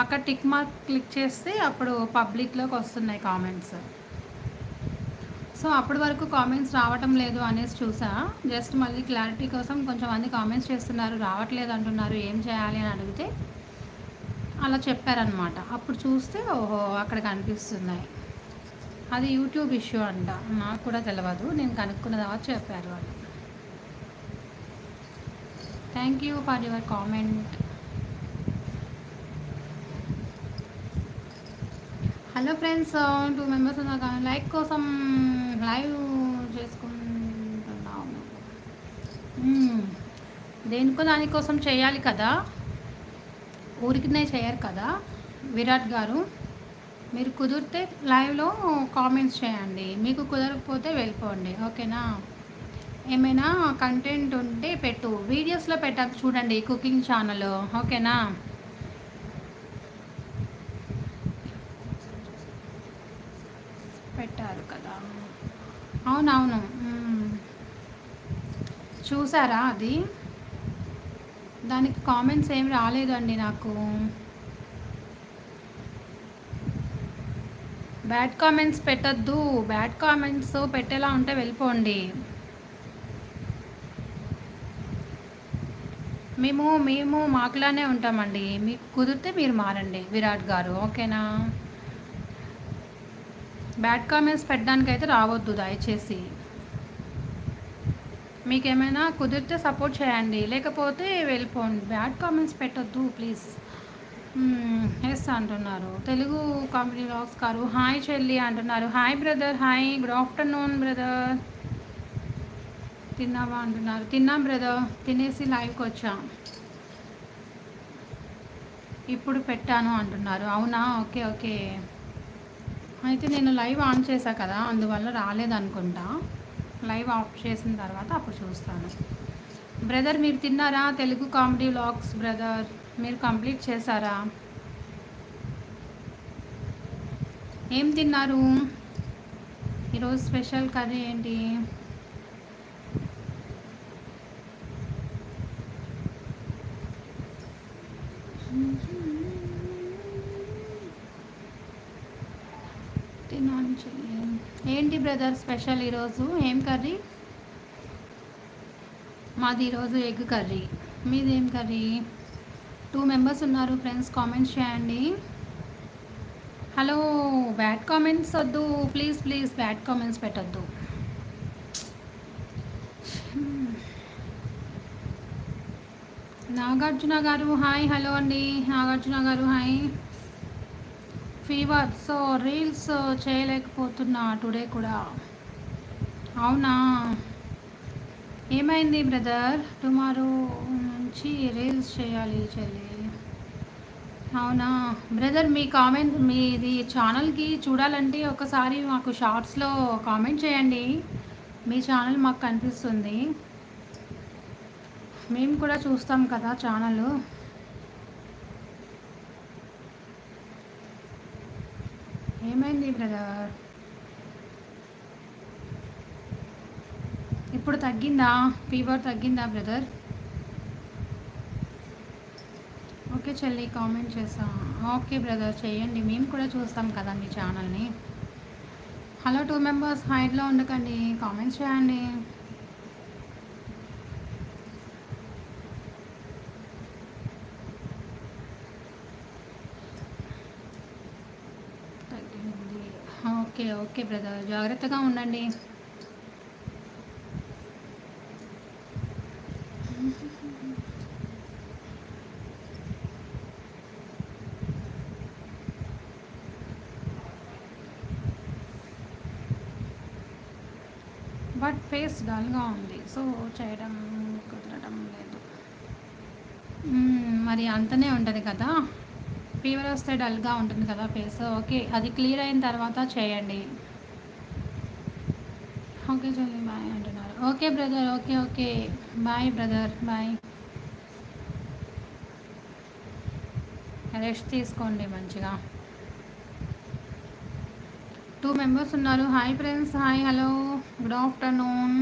అక్కడ tick mark click చేస్తే అప్పుడు పబ్లిక్లోకి వస్తున్నాయి కామెంట్స్. సో అప్పటి వరకు కామెంట్స్ రావటం లేదు అనేసి చూసా. జస్ట్ మళ్ళీ క్లారిటీ కోసం కొంచెం మంది కామెంట్స్ చేస్తున్నారు రావట్లేదు అంటున్నారు ఏం చేయాలి అని అడిగితే అలా చెప్పారనమాట అప్పుడు చూస్తే ఓహో అక్కడ కనిపిస్తున్నాయి. అది యూట్యూబ్ ఇష్యూ అంట నాకు కూడా తెలియదు నేను కనుక్కున్న తర్వాత చెప్పారు వాళ్ళు. Thank you for your comment. Hello friends two members ఉన్నా కానీ లైక్ కోసం లైవ్ చేసుకుంటున్నాము. Hmm. దేనికో దానికోసం చేయాలి కదా? ఊరికినే చేయరు కదా? విరాట్ గారు మీరు కుదిరితే లైవ్లో కామెంట్స్ చేయండి. మీకు కుదరకపోతే వెళ్ళిపోండి. ఓకేనా? ఏమైనా కంటెంట్ ఉంటే పెట్టు. వీడియోస్లో పెట్ట చూడండి కుకింగ్ ఛానల్ ఓకేనా పెట్టారు కదా అవునవును. చూసారా అది? దానికి కామెంట్స్ ఏం రాలేదండి నాకు. బ్యాడ్ కామెంట్స్ పెట్టద్దు. బ్యాడ్ కామెంట్స్ పెట్టేలా ఉంటే వెళ్ళిపోండి. మేము మేము మాకులానే ఉంటామండి. మీకు కుదిరితే మీరు మారండి. విరాట్ గారు. ఓకేనా? బ్యాడ్ కామెంట్స్ పెట్టడానికి అయితే రావద్దు దయచేసి. మీకు ఏమైనా కుదిరితే సపోర్ట్ చేయండి. లేకపోతే వెళ్ళిపోండి. బ్యాడ్ కామెంట్స్ పెట్టొద్దు ప్లీజ్. ఎస్ అంటున్నారు. తెలుగు కామెడీ బ్లాగ్స్ గారు హాయ్ చెల్లి అంటున్నారు. Hi brother hi. Good afternoon brother. తిన్నావా అంటున్నారు. తిన్నాం బ్రదర్. తినేసి లైవ్కి వచ్చాం. ఇప్పుడు పెట్టాను అంటున్నారు. అవునా? Okay okay. అయితే నేను లైవ్ ఆన్ చేశా కదా అందువల్ల రాలేదనుకుంటా. లైవ్ ఆఫ్ చేసిన తర్వాత అప్పుడు చూస్తాను. బ్రదర్ మీరు తిన్నారా? తెలుగు కామెడీ వ్లాగ్స్ బ్రదర్ మీరు కంప్లీట్ చేశారా? ఏం తిన్నారు? ఈరోజు స్పెషల్ కర్రీ ఏంటి? ఏంటి బ్రదర్ స్పెషల్ ఈరోజు? ఏం కర్రీ? మాది ఈరోజు ఎగ్ కర్రీ. మీది ఏం కర్రీ? టూ మెంబర్స్ ఉన్నారు ఫ్రెండ్స్ కామెంట్స్ చేయండి. హలో బ్యాడ్ కామెంట్స్ వద్దు. ప్లీజ్ ప్లీజ్ బ్యాడ్ కామెంట్స్ పెట్టద్దు. నాగార్జున గారు హాయ్ హలో అండి. నాగార్జున గారు హాయ్. ఫీవర్ సో రీల్స్ చేయలేకపోతున్నా టుడే కూడా. అవునా? ఏమైంది బ్రదర్? టుమారో నుంచి రీల్స్ చేయాలి చెల్లి. అవునా? బ్రదర్ మీ కామెంట్ మీది ఛానల్కి చూడాలంటే ఒకసారి మాకు షార్ట్స్లో కామెంట్ చేయండి. మీ ఛానల్ మాకు కనిపిస్తుంది. మేము కూడా చూస్తాం కదా ఛానల్. ఏమైంది బ్రదర్ ఇప్పుడు తగ్గిందా? ఫీవర్ తగ్గిందా బ్రదర్ ఓకే చెల్లి కామెంట్ చేస్తాం. ఓకే బ్రదర్ చేయండి. మేము కూడా చూస్తాం కదా మీ ఛానల్ని హలో టూ మెంబర్స్ హైట్లో ఉండకండి. కామెంట్స్ చేయండి. Okay okay brother. జాగ్రత్తగా ఉండండి. బట్ ఫేస్ డల్గా ఉంది. సో చేయడం కుదరడం లేదు. మరి అంతనే ఉంటుంది కదా? ఫీవర్ వస్తే డల్గా ఉంటుంది కదా ఫేస్. ఓకే అది క్లియర్ అయిన తర్వాత చేయండి. ఓకే చల్లి బాయ్ అంటున్నారు. Okay brother okay okay. Bye brother bye. Rest తీసుకోండి మంచిగా. టూ మెంబర్స్ ఉన్నారు. Hi friends hi hello good afternoon